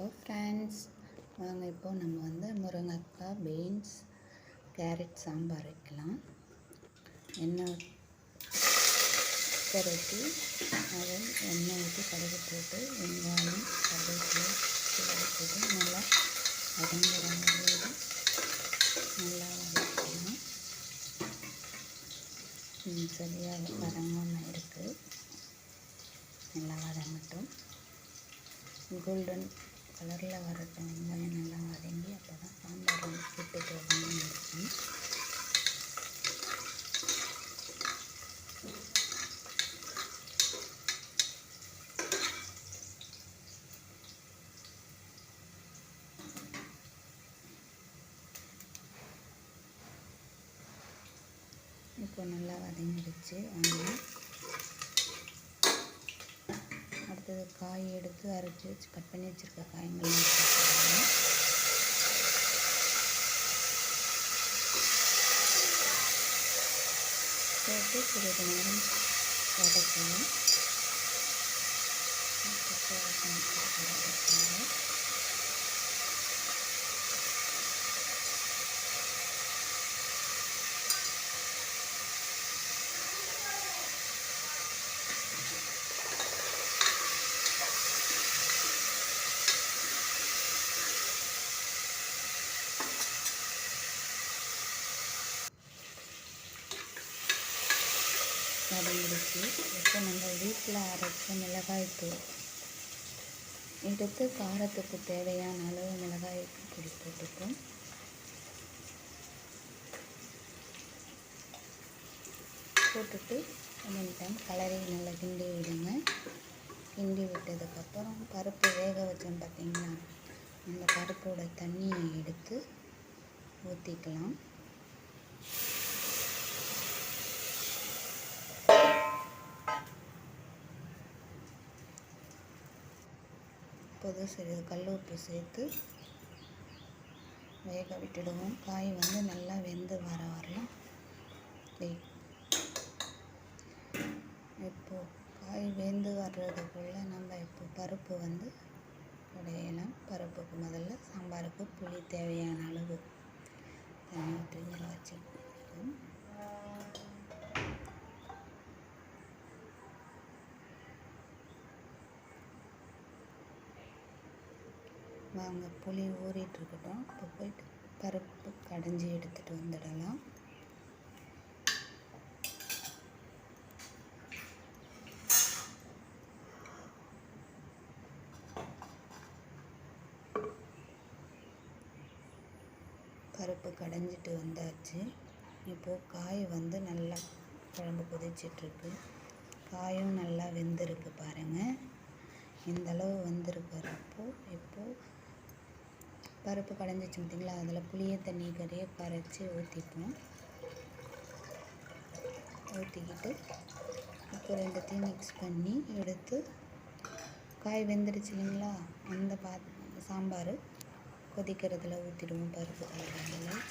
Hello friends வாங்க இப்போது நம்ம வந்து முருங்கைக்காய் பீன்ஸ் கேரட் சாம்பார் வைக்கலாம். எண்ணெய் குக்கர் அதை எண்ணெய் ஊற்றி கடுகு போட்டு வெங்காயம் கருவேப்பிலை கடுகு போட்டு நல்லா வதங்குற மாதிரி நல்லா வதக்கலாம் சரியாக வதங்காமல் இருக்குது நல்லா வதங்கட்டும். கோல்டன் கலரில் வரட்டும் வெங்காயம் நல்லா வதங்கி அப்போ தான் சாம்பார் வந்து கூட்டு போகாமல் இருக்கும் இப்போ நல்லா வதங்கிடுச்சு. வாங்க. காய் எடுத்து அரைச்சி வச்சு கட் பண்ணி வச்சுருக்க காய்கள்லாம் சேர்த்துக்கலாம் போட்டு சிறிது நேரம் வதக்கணும் வதங்கிடுச்சு இப்போ நம்ம வீட்டில் அரைச்ச மிளகாய்த்தூள் எடுத்து காரத்துக்கு தேவையான அளவு மிளகாய் பொடி போட்டுப்போம். போட்டுட்டு ரெண்டு டைம் கலரி நல்லா கிண்டி விடுங்க. கிண்டி விட்டதுக்கப்புறம் பருப்பு வேக வச்சோம் பார்த்தீங்களா? அந்த பருப்போட தண்ணியை எடுத்து ஊற்றிக்கலாம் இப்போது சிறிது கல் உப்பு சேர்த்து வேக விட்டுடுவோம். காய் வந்து நல்லா வெந்து வர வரலாம். இப்போது காய் வெந்து வர்றதுக்குள்ளே நம்ம இப்போ பருப்பு வந்து கடையலாம். பருப்புக்கு முதல்ல சாம்பாருக்கு புளி தேவையான அளவு. தண்ணி ஊற்றி வச்சுக்கணும் வாங்க புளி ஊறிட்டு இருக்கட்டும் இப்போ போயிட்டு பருப்பு கடைஞ்சி எடுத்துகிட்டு வந்துடலாம். பருப்பு கடைஞ்சிட்டு வந்தாச்சு. இப்போது காய் வந்து நல்லா குழம்பு கொதிச்சிட்ருக்கு. காயும் நல்லா வெந்திருக்கு பாருங்கள் இந்தளவு வந்திருக்கிறப்போ இப்போது பருப்பு கடைஞ்சிச்சு பார்த்தீங்களா? அதில் புளிய தண்ணி கறியை கரைச்சி ஊற்றிப்போம் ஊற்றிக்கிட்டு இப்போ ரெண்டுத்தையும் மிக்ஸ் பண்ணி எடுத்து காய் வெந்துருச்சு இல்லைங்களா? அந்த பா சாம்பார் கொதிக்கிறதுல ஊற்றிடுவோம் பருப்பு கலரில்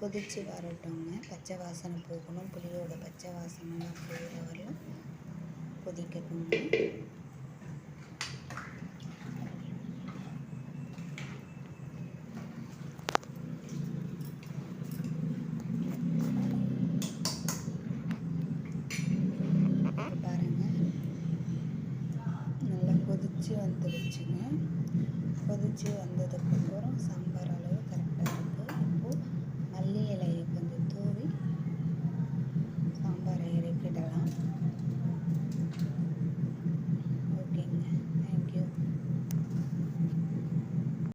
கொதித்து வரட்டுங்க பச்சை வாசனை போகணும். புளியோட பச்சை வாசனைலாம் போகிற வரலும் கொதிக்கட்டுங்க பாருங்கள் நல்லா கொதித்து வந்துடுச்சுங்க. கொதித்து வந்ததுக்கப்புறம் சம்பா